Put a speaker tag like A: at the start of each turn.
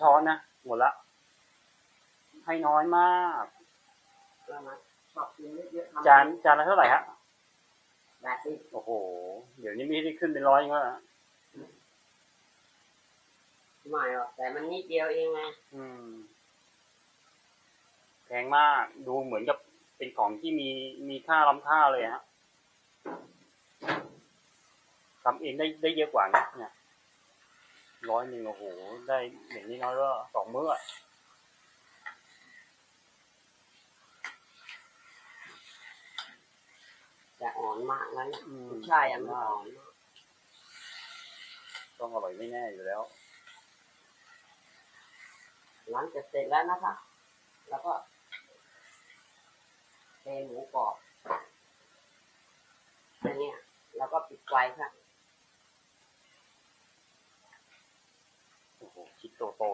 A: ช้อนนะหมดละ ให้น้อยมาก
B: เรามาชอบกินเยอะๆทำ
A: จานจานละเท่าไหร่ฮะ
B: แปดสิบ
A: โอ้โห เดี๋ยวนี้ไม่ได้ขึ้นเป็นร้อยก็
B: ไม่หรอกแต่มันนิดเดียวเองไง
A: อืมแพงมากดูเหมือนกับเป็นของที่มีมีค่าล้ำค่าเลยฮะทำเองได้ได้เยอะกว่านะเนี่ย ร้อยหนึ่งโอ้โห ได้อย่างนี้น้อยก็สองมื้ออะ
B: แต่อ่อนมากแล้วเนี่ย
A: อืม
B: ใช่อะมันอ่อนมาก
A: ต้องอร่อยไม่แน่อยู่แล้ว
B: หลังจากเสร็จแล้วนะคะ แล้วก็เทหมูกรอบอันเนี้ยแล้วก็ปิดไฟค่ะ
A: โอ้โหคิดโตๆ